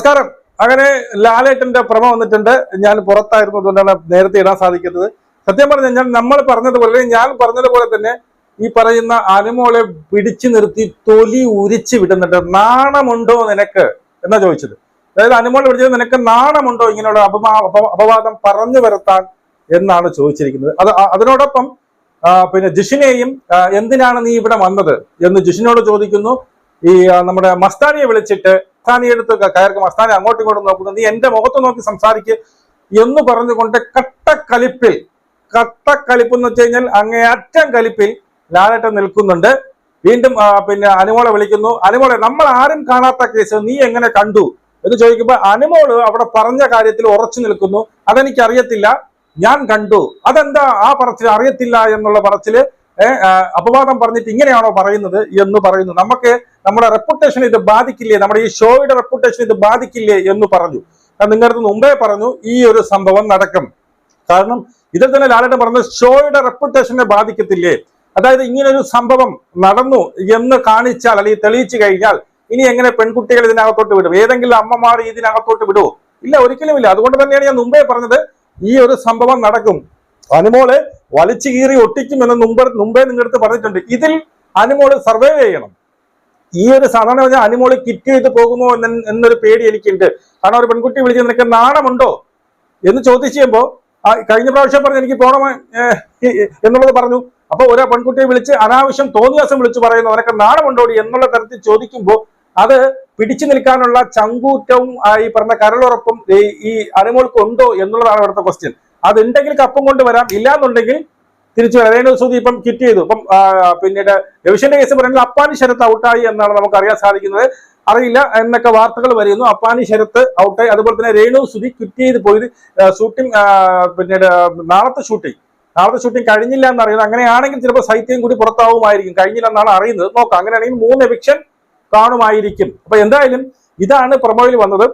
നമസ്കാരം. അങ്ങനെ ലാലേട്ടന്റെ പ്രമ വന്നിട്ടുണ്ട്. ഞാൻ പുറത്തായിരുന്നു അതുകൊണ്ടാണ് നേരത്തെ ഇടാൻ സാധിക്കുന്നത്. സത്യം പറഞ്ഞു നമ്മൾ പറഞ്ഞതുപോലെ ഞാൻ പറഞ്ഞതുപോലെ തന്നെ ഈ പറയുന്ന അനുമോളെ പിടിച്ചു നിർത്തി തൊലി ഉരിച്ചു വിടുന്നുണ്ട്. നാണമുണ്ടോ നിനക്ക്? എന്നാ ചോദിച്ചത്. അതായത് അനുമോളെ പിടിച്ചത് നിനക്ക് നാണമുണ്ടോ ഇങ്ങനെയുള്ള അപമാ അപവാദം പറഞ്ഞു വരുത്താൻ എന്നാണ് ചോദിച്ചിരിക്കുന്നത്. അത് അതിനോടൊപ്പം പിന്നെ ജിഷിനെയും എന്തിനാണ് നീ ഇവിടെ വന്നത് എന്ന് ജിഷിനോട് ചോദിക്കുന്നു. ഈ നമ്മുടെ മസ്താനിയെ വിളിച്ചിട്ട് മസ്താനി എടുത്ത് അസ്ഥാനി കയർക്ക് മസ്താനി അങ്ങോട്ടും ഇങ്ങോട്ടും നോക്കുന്നു. നീ എന്റെ മുഖത്ത് നോക്കി സംസാരിക്കുക എന്ന് പറഞ്ഞുകൊണ്ട് കട്ടക്കലിപ്പിൽ കട്ടക്കലിപ്പ് എന്ന് വെച്ച് കഴിഞ്ഞാൽ അങ്ങേയറ്റം കലിപ്പിൽ ലാലേട്ടൻ നിൽക്കുന്നുണ്ട്. വീണ്ടും പിന്നെ അനുമോളെ വിളിക്കുന്നു. അനുമോളെ നമ്മൾ ആരും കാണാത്ത കേസ് നീ എങ്ങനെ കണ്ടു? എന്ന് ചോദിക്കുമ്പോൾ അനുമോൾ അവിടെ പറഞ്ഞ കാര്യത്തിൽ ഉറച്ചു നിൽക്കുന്നു. അതെനിക്ക് അറിയത്തില്ല ഞാൻ കണ്ടു. അതെന്താ ആ പറച്ചിൽ? അറിയത്തില്ല എന്നുള്ള പറച്ചിൽ അപവാദം പറഞ്ഞിട്ട് ഇങ്ങനെയാണോ പറയുന്നത് എന്ന് പറയുന്നു. നമുക്ക് നമ്മുടെ റെപ്യൂട്ടേഷൻ ഇത് ബാധിക്കില്ലേ? നമ്മുടെ ഈ ഷോയുടെ റെപ്യൂട്ടേഷൻ ഇത് ബാധിക്കില്ലേ എന്ന് പറഞ്ഞു. ഞാൻ നിങ്ങളുടെ മുമ്പേ പറഞ്ഞു ഈ ഒരു സംഭവം നടക്കും. കാരണം ഇതിൽ തന്നെ ലാലേട്ടൻ പറഞ്ഞത് ഷോയുടെ റെപ്യൂട്ടേഷനെ ബാധിക്കത്തില്ലേ? അതായത് ഇങ്ങനൊരു സംഭവം നടന്നു എന്ന് കാണിച്ചാൽ അല്ലെങ്കിൽ തെളിയിച്ചു കഴിഞ്ഞാൽ ഇനി എങ്ങനെ പെൺകുട്ടികൾ ഇതിനകത്തോട്ട് വിടും? ഏതെങ്കിലും അമ്മമാർ ഇതിനകത്തോട്ട് വിടുവോ? ഇല്ല ഒരിക്കലും ഇല്ല. അതുകൊണ്ട് തന്നെയാണ് ഞാൻ മുമ്പേ പറഞ്ഞത് ഈ ഒരു സംഭവം നടക്കും. അനുമോൾ വലിച്ചു കീറി ഒട്ടിക്കുമെന്ന് മുമ്പ് മുമ്പേ നിങ്ങളുടെ അടുത്ത് പറഞ്ഞിട്ടുണ്ട്. ഇതിൽ അനുമോൾ സർവൈവ് ചെയ്യണം. ഈ ഒരു സാധാരണ പറഞ്ഞാൽ അനുമോളി കിറ്റ് ചെയ്ത് പോകുമോ എന്ന എന്നൊരു പേടി എനിക്കുണ്ട്. കാരണം ഒരു പെൺകുട്ടി വിളിച്ച് നിനക്ക് നാണമുണ്ടോ? എന്ന് ചോദിച്ചു ചെയ്യുമ്പോൾ കഴിഞ്ഞ പ്രാവശ്യം പറഞ്ഞു എനിക്ക് പോണം എന്നുള്ളത് പറഞ്ഞു. അപ്പൊ ഓരോ പെൺകുട്ടിയെ വിളിച്ച് അനാവശ്യം തോന്നിയാസം വിളിച്ച് പറയുന്നു അവനൊക്കെ നാണമുണ്ടോടി? എന്നുള്ള തരത്തിൽ ചോദിക്കുമ്പോൾ അത് പിടിച്ചു നിൽക്കാനുള്ള ചങ്കൂറ്റവും ഈ പറഞ്ഞ കരളുറപ്പും ഈ- ഈ അനുമോൾക്ക് ഉണ്ടോ എന്നുള്ളതാണ് ഇവിടുത്തെ ക്വസ്റ്റ്യൻ അതുണ്ടെങ്കിൽ കപ്പം കൊണ്ടുവരാം ഇല്ലാന്നുണ്ടെങ്കിൽ തിരിച്ചു രേണു സൂതി ഇപ്പം കിറ്റ് ചെയ്തു. ഇപ്പം പിന്നെ പിന്നീട് രവിശന്റെ കേസ് പറയുന്നത് അപ്പാനി ശരത്ത് ഔട്ടായി എന്നാണ് നമുക്ക് അറിയാൻ സാധിക്കുന്നത്. അറിയില്ല എന്നൊക്കെ വാർത്തകൾ വരുന്നു. അപ്പാനി ശരത്ത് ഔട്ടായി. അതുപോലെ തന്നെ രേണു സുധി ക്വിറ്റ് ചെയ്ത് പോയത് ഷൂട്ടിംഗ് പിന്നീട് നാളത്തെ ഷൂട്ടിംഗ് നാളത്തെ ഷൂട്ടിംഗ് കഴിഞ്ഞില്ല എന്ന് അറിയുന്നത് അങ്ങനെയാണെങ്കിൽ ചിലപ്പോൾ സൈത്യം കൂടി പുറത്താവുമായിരിക്കും. കഴിഞ്ഞില്ല എന്നാണ് അറിയുന്നത്. നോക്കാം. അങ്ങനെയാണെങ്കിൽ മൂന്ന് എവിക്ഷൻ കാണുമായിരിക്കും. അപ്പൊ എന്തായാലും ഇതാണ് പ്രമോയിൽ വന്നത്.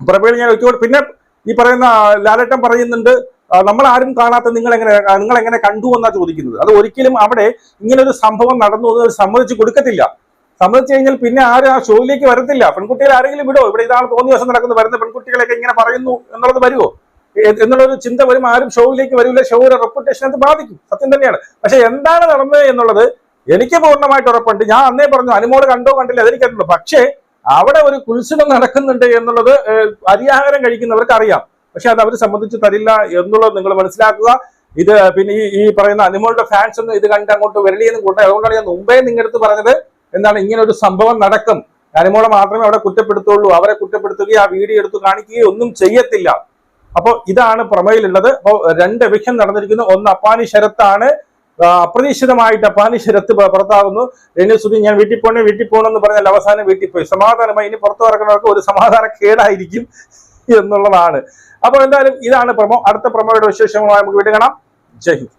പ്രമോയിൽ ഞാൻ പിന്നെ ഈ പറയുന്ന ലാലേട്ടൻ പറയുന്നുണ്ട് നമ്മൾ ആരും കാണാത്ത നിങ്ങൾ എങ്ങനെ നിങ്ങൾ എങ്ങനെ കണ്ടു എന്നാ ചോദിക്കുന്നത്. അത് ഒരിക്കലും അവിടെ ഇങ്ങനെ ഒരു സംഭവം നടന്നു എന്ന് സമ്മതിച്ചു കൊടുക്കത്തില്ല. സമ്മതിച്ചു കഴിഞ്ഞാൽ പിന്നെ ആരും ആ ഷോയിലേക്ക് വരത്തില്ല. പെൺകുട്ടികൾ ആരെങ്കിലും വിടോ? ഇവിടെ ഇതാണ് തോന്നിയ ദിവസം നടക്കുന്നത് വരുന്ന പെൺകുട്ടികളൊക്കെ ഇങ്ങനെ പറയുന്നു എന്നുള്ളത് വരുമോ എന്നുള്ളൊരു ചിന്ത വരും ആരും ഷോയിലേക്ക് വരില്ല. ഷോയുടെ റെപ്യൂട്ടേഷൻ അത് ബാധിക്കും. സത്യം തന്നെയാണ്. പക്ഷെ എന്താണ് നടന്നത് എന്നുള്ളത് എനിക്ക് പൂർണമായിട്ട് ഉറപ്പുണ്ട്. ഞാൻ അന്നേ പറഞ്ഞു അനുമോൾ കണ്ടോ കണ്ടില്ല അതെനിക്കറിയുള്ളൂ പക്ഷേ അവിടെ ഒരു കുൽസിതം നടക്കുന്നുണ്ട് എന്നുള്ളത് അരിയാഹാരം കഴിക്കുന്നവർക്ക് അറിയാം. പക്ഷെ അത് അവർ സംബന്ധിച്ച് തരില്ല എന്നുള്ളത് നിങ്ങൾ മനസ്സിലാക്കുക. ഇത് പിന്നെ ഈ ഈ പറയുന്ന അനുമോളുടെ ഫാൻസ് ഒന്നും ഇത് കണ്ട് അങ്ങോട്ട് വരളിയെന്നും കൊണ്ട് അതുകൊണ്ടാണ് ഞാൻ മുമ്പേ നിങ്ങളുടെ പറഞ്ഞത്. എന്താണ് ഇങ്ങനെ ഒരു സംഭവം നടക്കും. അനുമോളെ മാത്രമേ അവിടെ കുറ്റപ്പെടുത്തുള്ളൂ. അവരെ കുറ്റപ്പെടുത്തുകയോ ആ വീഡിയോ എടുത്ത് കാണിക്കുകയോ ഒന്നും ചെയ്യത്തില്ല. അപ്പോൾ ഇതാണ് പ്രമേയിലുള്ളത്. അപ്പോൾ രണ്ട് എവിക്ഷൻ നടന്നിരിക്കുന്നു. ഒന്ന് അപ്പാനി ശരത്താണ്. അപ്രതീക്ഷിതമായിട്ട് അപ്പാനി രത്ത് പുറത്താകുന്നു. സുധി ഞാൻ വീട്ടിൽ പോണേ വീട്ടിൽ പോകണമെന്ന് പറഞ്ഞാൽ അവസാനം വീട്ടിൽ പോയി. സമാധാനമായി ഇനി പുറത്തു ഇറങ്ങുന്നവർക്ക് ഒരു സമാധാന കേടായിരിക്കും എന്നുള്ളതാണ്. അപ്പോൾ എന്തായാലും ഇതാണ് പ്രമോ അടുത്ത പ്രമോയുടെ വിശേഷങ്ങളുമായി നമുക്ക് വീണ്ടും കാണാം. ജയ് ഹിന്ദ്.